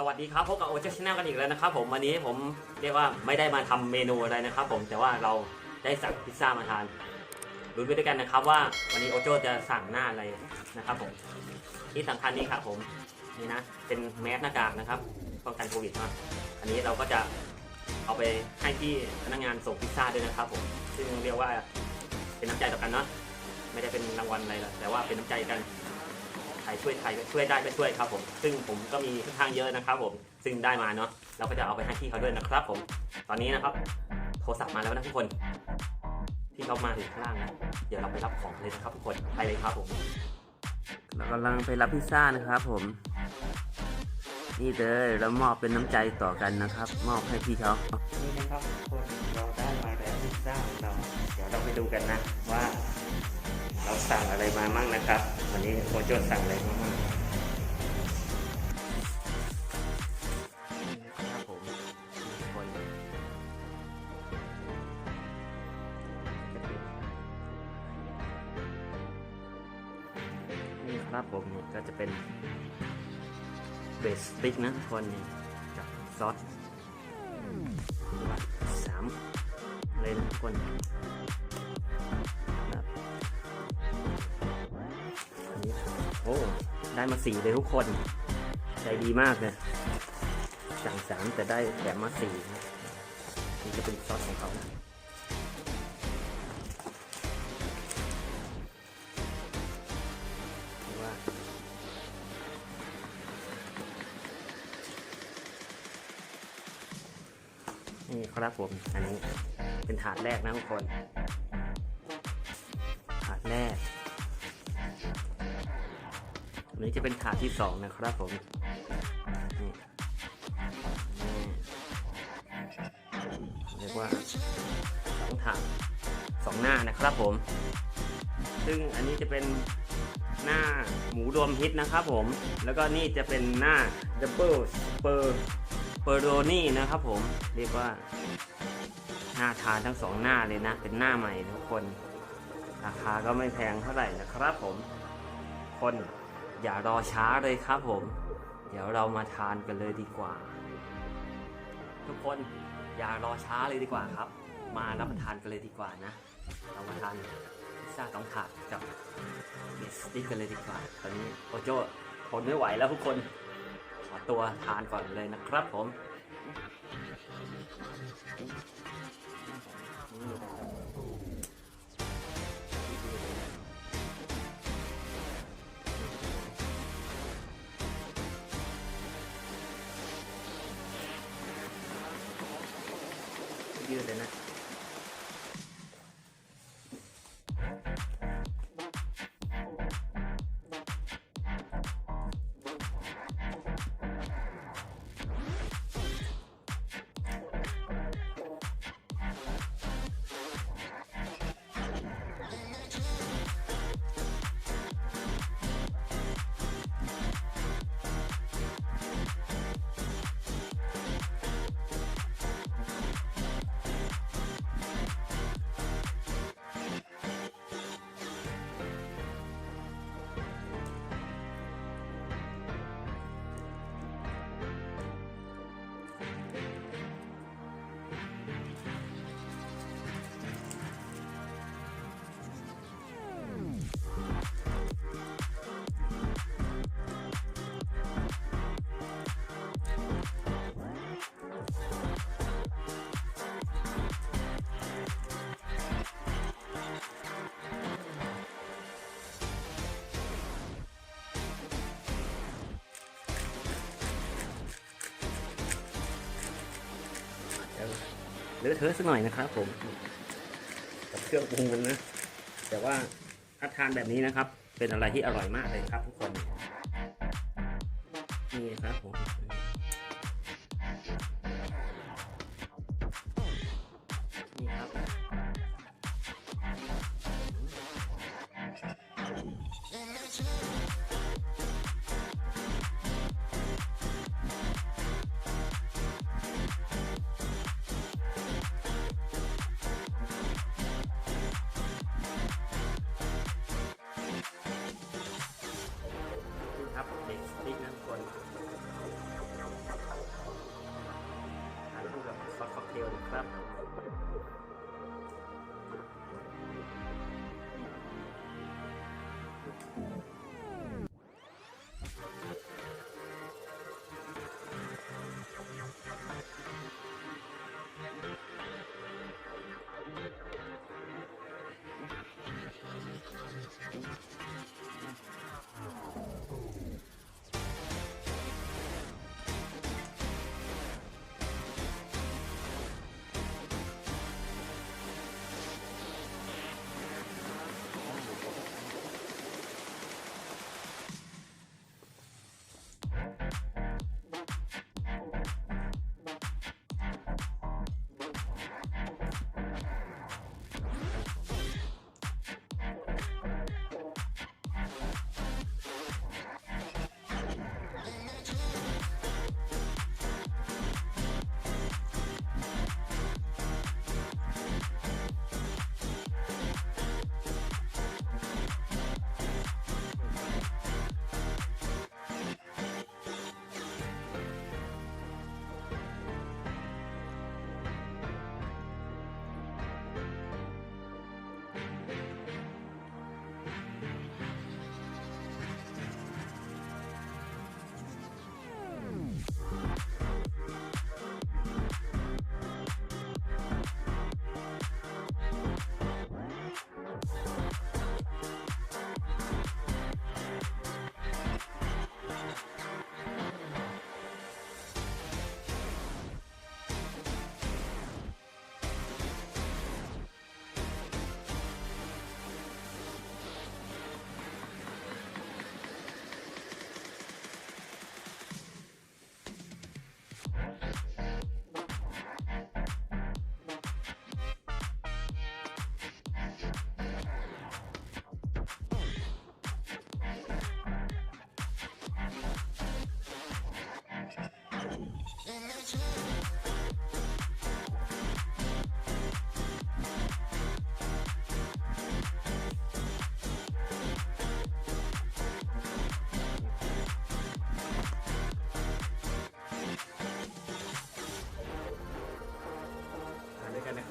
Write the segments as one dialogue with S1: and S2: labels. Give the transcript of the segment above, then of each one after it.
S1: สวัสดีครับพบกับโอเจชแนลกันอีกแล้วนะครับผมวันนี้ผมเรียกว่าไม่ได้มาทำเมนูอะไรนะครับ ผมแต่ว่าเราได้สั่งพิซซ่ามาทานดูไปด้วยกันนะครับ ว่าวันนี้โอโจจะสั่งหน้าอะไรนะครับผมที่สำคัญนี่ครับผมนี่นะเป็นแมสหน้ากากนะครับป้องกันโควิดนะอันนี้เราก็จะเอาไปให้ที่พนักงานส่งพิซซ่าด้วยนะครับผมซึ่งเรียกว่าเป็นน้ำใจต่อกันเนาะไม่ได้เป็นรางวัลอะไรหรอกแต่ว่าเป็นน้ำใจกัน รช่วยใครก็ช่วยได้ก็ช่วยครับผม ซึ่งผมก็มีค่อนข้างเยอะนะครับผม ซึ่งได้มาเนาะ เราก็จะเอาไปให้ที่เขาด้วยนะครับผม ตอนนี้นะครับ โทรศัพท์มาแล้วนะทุกคน ที่เขามาถึงข้างล่างนะเดี๋ยวเราไปรับของเลยนะครับทุกคน ไปเลยครับผม
S2: เรากำลังไปรับพิซซ่านะครับผม นี่เลยแล้วมอบเป็นน้ำใจต่อกันนะครับ มอบให้พี่เขา
S1: นี่นะครับทุกคน เราได้มาแล้วพิซซ่าของเรา เดี๋ยวเราไปดูกันนะว่า เราสั่งอะไรมามั่งนะครับ วันนี้โคโจสั่งอะไรมามั่งนี่ครับผมคนนี่ครับผมนี่ก็จะเป็นเบสติ๊กนะทุกคนนี่กับซอสสามเลยนะทุกคน ได้มาสี่เลยทุกคน ใจดีมากเลยสั่งสามแต่ได้แถมมาสี่นี่จะเป็นซอสของเขานะหรือว่านี่ครับผม อันนี้เป็นถาดแรกนะทุกคน อันนี้จะเป็นถาดที่สองนะครับผมเรียกว่าสองถาดสองหน้านะครับผม ซึ่งอันนี้จะเป็นหน้าหมูรวมฮิตนะครับผม แล้วก็นี่จะเป็นหน้าดับเบิลเปอร์เปอร์โรนี่นะครับผม เรียกว่าหน่าทานทั้งสองหน้าเลยนะ เป็นหน้าใหม่ทุกคน ราคาก็ไม่แพงเท่าไหร่นะครับผม คน อย่ารอช้าเลยครับผม เดี๋ยวเรามาทานกันเลยดีกว่า ทุกคนอย่ารอช้าเลยดีกว่าครับ มารับประทานกันเลยดีกว่านะ เรามาทานพิซซ่าสองถาดกับเบสติกกันเลยดีกว่า ตอนนี้โอโจทนไม่ไหวแล้วทุกคน ขอตัวทานก่อนเลยนะครับผม ยืดเเดี๋ยวเลอะเทอะสักหน่อยนะครับผม กับเครื่องปรุงมันนะ แต่ว่าถ้าทานแบบนี้นะครับ เป็นอะไรที่อร่อยมากเลยครับทุกคน นี่ครับผมนี่ครับ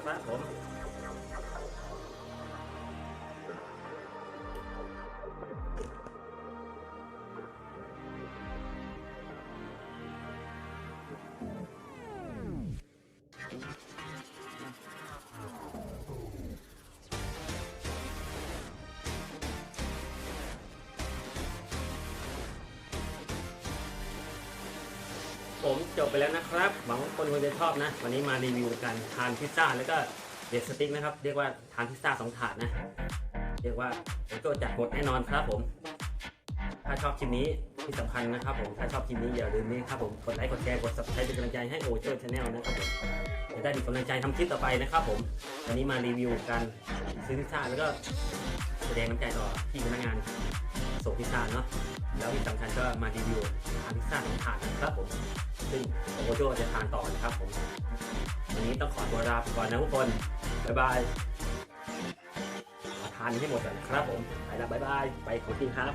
S1: ครับผม ผมจบไปแล้วนะครับหวังว่าคนคงจะชอบนะ วันนี้มารีวิวการทานพิซซ่าแล้วก็เดดสติ๊กนะครับ เรียกว่าทานพิซซ่าสองถาดนะ เรียกว่าโอโจจัดหมดแน่นอนครับผม ถ้าชอบคลิปนี้ที่สำคัญนะครับผม ถ้าชอบคลิปนี้อย่าลืมนี่ครับผม กดไลค์ กดแชร์ กด subscribe เป็นกำลังใจให้โอโจชาแนลนะครับผมจะได้มีกำลังใจทำคลิปต่อไปนะครับผม วันนี้มารีวิวการซื้อพิซซ่าแล้วก็แสดงน้ำใจต่อพี่พนักงาน ส่งพิซซ่าเนาะแล้วที่สำคัญก็มารีวิวทานพิซซ่าของถาดนะครับผมซึ่งโอโจจะทานต่อนะครับผมวันนี้ต้องขอตัวลาไปก่อนนะทุกคนบ๊ายบายทานให้หมดก่อนนะครับผมไปแล้วบ๊ายบายไปของจริงครับ